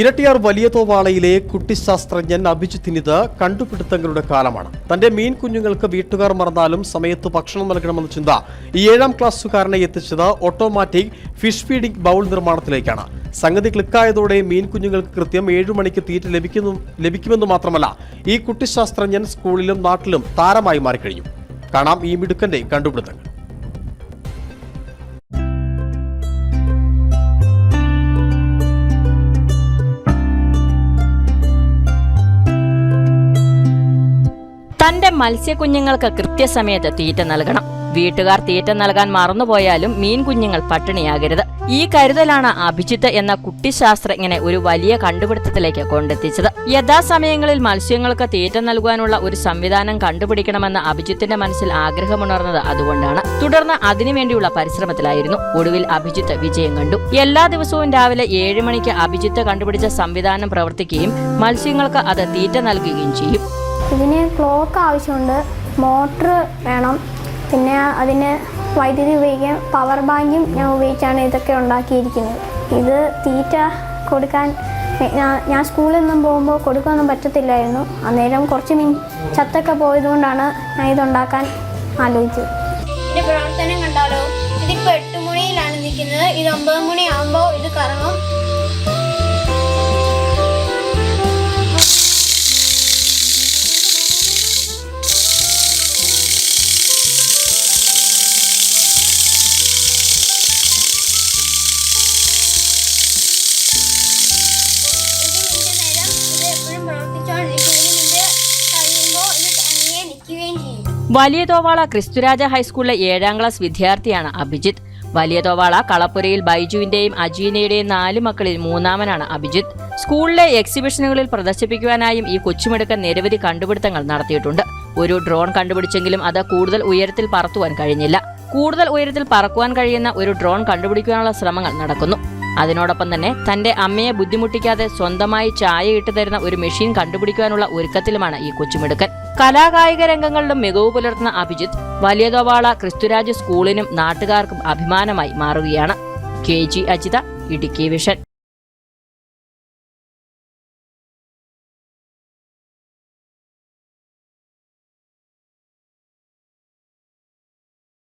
ഇരട്ടിയാർ വലിയ തോവാളയിലെ കുട്ടിശാസ്ത്രജ്ഞൻ അഭിജിത്തിനിത് കണ്ടുപിടുത്തങ്ങളുടെ കാലമാണ്. തന്റെ മീൻ കുഞ്ഞുങ്ങൾക്ക് വീട്ടുകാർ മറന്നാലും സമയത്ത് ഭക്ഷണം നൽകണമെന്ന ചിന്ത ഈ ഏഴാം ക്ലാസ്സുകാരനെ എത്തിച്ചത് ഓട്ടോമാറ്റിക് ഫിഷ് ഫീഡിംഗ് ബൗൾ നിർമ്മാണത്തിലേക്കാണ്. സംഗതി ക്ലിക്കായതോടെ മീൻ കുഞ്ഞുങ്ങൾക്ക് കൃത്യം ഏഴു മണിക്ക് തീറ്റ ലഭിക്കുന്നു ലഭിക്കുമെന്ന് മാത്രമല്ല ഈ കുട്ടിശാസ്ത്രജ്ഞൻ സ്കൂളിലും നാട്ടിലും താരമായി മാറിക്കഴിഞ്ഞു. കാണാം ഈ മിടുക്കന്റെ കണ്ടുപിടുത്തങ്ങൾ. തന്റെ മത്സ്യക്കുഞ്ഞുങ്ങൾക്ക് കൃത്യസമയത്ത് തീറ്റ നൽകണം. വീട്ടുകാർ തീറ്റ നൽകാൻ മറന്നുപോയാലും മീൻ കുഞ്ഞുങ്ങൾ പട്ടിണിയാകരുത്. ഈ കരുതലാണ് അഭിജിത്ത് എന്ന കുട്ടിശാസ്ത്രജ്ഞനെ ഒരു വലിയ കണ്ടുപിടുത്തത്തിലേക്ക് കൊണ്ടെത്തിച്ചത്. യഥാസമയങ്ങളിൽ മത്സ്യങ്ങൾക്ക് തീറ്റ നൽകുവാനുള്ള ഒരു സംവിധാനം കണ്ടുപിടിക്കണമെന്ന അഭിജിത്തിന്റെ മനസ്സിൽ ആഗ്രഹമുണർന്നത് അതുകൊണ്ടാണ്. തുടർന്ന് അതിനുവേണ്ടിയുള്ള പരിശ്രമത്തിലായിരുന്നു. ഒടുവിൽ അഭിജിത്ത് വിജയം കണ്ടു. എല്ലാ ദിവസവും രാവിലെ ഏഴ് മണിക്ക് അഭിജിത്ത് കണ്ടുപിടിച്ച സംവിധാനം പ്രവർത്തിക്കുകയും മത്സ്യങ്ങൾക്ക് അത് തീറ്റ നൽകുകയും ചെയ്യും. ഇതിന് ക്ലോക്ക് ആവശ്യമുണ്ട്. മോട്ടർ വേണം. പിന്നെ അതിന് വൈദ്യുതി ഉപയോഗിക്കാൻ പവർ ബാങ്കും ഞാൻ ഉപയോഗിച്ചാണ് ഇതൊക്കെ ഉണ്ടാക്കിയിരിക്കുന്നത്. ഇത് തീറ്റ കൊടുക്കാൻ ഞാൻ സ്കൂളിൽ നിന്നും പോകുമ്പോൾ കൊടുക്കാനൊന്നും പറ്റത്തില്ലായിരുന്നു. അന്നേരം കുറച്ച് മിൻ ചത്തൊക്കെ പോയതുകൊണ്ടാണ് ഞാൻ ഇതുണ്ടാക്കാൻ ആലോചിച്ചത്. എന്റെ പ്രവർത്തനം കണ്ടാലോ? ഇതിപ്പോൾ എട്ട് മണിയിലാണ് നിൽക്കുന്നത്. ഇത് ഒമ്പത് മണിയാകുമ്പോൾ ഇത് കറങ്ങും. വലിയ തോവാള ക്രിസ്തുരാജ ഹൈസ്കൂളിലെ ഏഴാം ക്ലാസ് വിദ്യാർത്ഥിയാണ് അഭിജിത്ത്. വലിയ തോവാള കളപ്പുരയിൽ ബൈജുവിന്റെയും അജീനയുടെയും നാല് മക്കളിൽ മൂന്നാമനാണ് അഭിജിത്ത്. സ്കൂളിലെ എക്സിബിഷനുകളിൽ പ്രദർശിപ്പിക്കുവാനായും ഈ കൊച്ചുമിടുക്കൻ നിരവധി കണ്ടുപിടുത്തങ്ങൾ നടത്തിയിട്ടുണ്ട്. ഒരു ഡ്രോൺ കണ്ടുപിടിച്ചെങ്കിലും അത് കൂടുതൽ ഉയരത്തിൽ പറത്തുവാൻ കഴിഞ്ഞില്ല. കൂടുതൽ ഉയരത്തിൽ പറക്കുവാൻ കഴിയുന്ന ഒരു ഡ്രോൺ കണ്ടുപിടിക്കാനുള്ള ശ്രമങ്ങൾ നടക്കുന്നു. അതിനോടൊപ്പം തന്നെ തന്റെ അമ്മയെ ബുദ്ധിമുട്ടിക്കാതെ സ്വന്തമായി ചായ ഇട്ടു തരുന്ന ഒരു മെഷീൻ കണ്ടുപിടിക്കുവാനുള്ള ഒരുക്കത്തിലുമാണ് ഈ കൊച്ചുമിടുക്കൻ. കലാകായിക രംഗങ്ങളിലും മികവ് പുലർത്തുന്ന അഭിജിത്ത് വലിയതോവാള ക്രിസ്തുരാജ് സ്കൂളിനും നാട്ടുകാർക്കും അഭിമാനമായി മാറുകയാണ്. K G Ajitha Idukki vision.